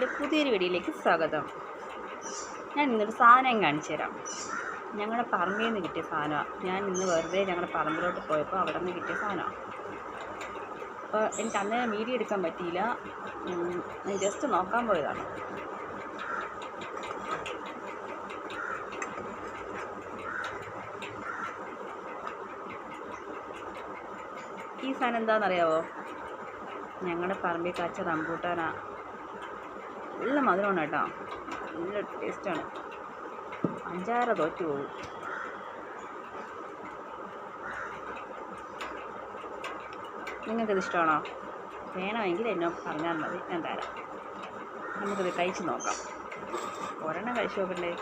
ചാനലിന്റെ പുതിയൊരു വീഡിയോയിലേക്ക് സ്വാഗതം. ഞാൻ ഇന്നൊരു സാധനം കാണിച്ചു തരാം. ഞങ്ങളുടെ പറമ്പിൽ നിന്ന് കിട്ടിയ സാധനമാണ് ഞാൻ ഇന്ന് വെറുതെ ഞങ്ങളുടെ പറമ്പിലോട്ട് പോയപ്പോൾ അവിടെ നിന്ന് കിട്ടിയ സാധനമാണ് അപ്പോൾ എനിക്ക് അന്നേരം വീഡിയോ എടുക്കാൻ പറ്റിയില്ല. ഞാൻ ജസ്റ്റ് നോക്കാൻ പോയതാണ്. ഈ സാധനം എന്താണെന്നറിയാവോ? ഞങ്ങളുടെ പറമ്പിൽ കാച്ച റംബൂട്ടാനാ. നല്ല മധുരമാണ് കേട്ടോ. നല്ല ടേസ്റ്റാണ്. അഞ്ചാറ് തോറ്റു പോകും നിങ്ങൾക്കിത് ഇഷ്ടമാണോ? വേണമെങ്കിൽ എന്നോട് പറഞ്ഞാൽ മതി. ഞാൻ തരാം. നമുക്കിത് കഴിച്ച് നോക്കാം. ഒരെണ്ണം കഴിച്ച് നോക്കണ്ടേ?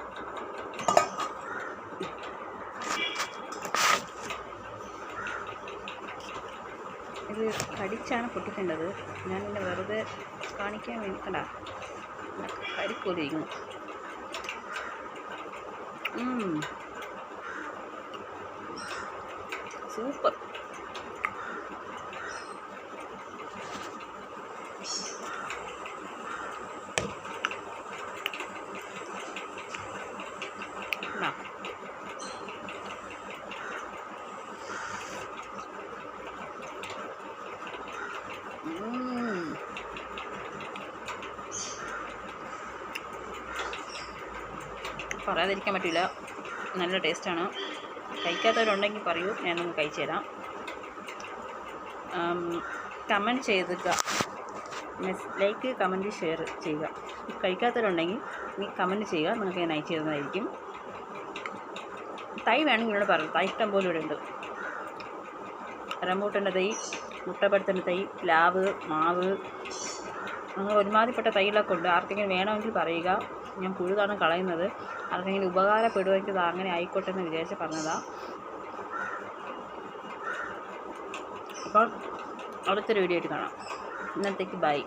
ഇത് കടിച്ചാണ് പൊട്ടിക്കേണ്ടത്. ഞാൻ പിന്നെ വെറുതെ കാണിക്കാൻ വേണ്ടി കണ്ട? കരിപ്പോലെ ഇരിക്കുന്നു ഉം. സൂപ്പർ കണ്ടോ? പറയാതിരിക്കാൻ പറ്റില്ല. നല്ല ടേസ്റ്റാണ്. കഴിക്കാത്തവരുണ്ടെങ്കിൽ പറയൂ ഞാനൊന്ന് കഴിച്ചു തരാം. കമന്റ് ചെയ്തുക ലൈക്ക് കമന്റ് ഷെയർ ചെയ്യുക. കഴിക്കാത്തവരുണ്ടെങ്കിൽ നീ കമന്റ് ചെയ്യുക. നിങ്ങൾക്ക് ഞാൻ അയച്ചു തരുന്നതായിരിക്കും. തൈ വേണമെങ്കിൽ ഇവിടെ പറയും തൈ ഇഷ്ടം പോലെ ഇവിടെ ഉണ്ട്. റംബൂട്ടന്റെ തൈ മുട്ടപ്പടുത്തിന്റെ തൈ പ്ലാവ് മാവ് അങ്ങനെ ഒരുമാതിരിപ്പെട്ട തൈകളൊക്കെ ഉണ്ട്. ആർക്കെങ്കിലും വേണമെങ്കിൽ പറയുക. ഞാൻ പുഴുതാണ് കളയുന്നത്. ആർക്കെങ്കിലും ഉപകാരപ്പെടുമെങ്കിൽ ഇത് അങ്ങനെ ആയിക്കോട്ടെ എന്ന് വിചാരിച്ച് പറഞ്ഞതാണ് അപ്പം അടുത്തൊരു വീഡിയോ ആയിട്ട് കാണാം. ഇന്നത്തേക്ക് ബൈ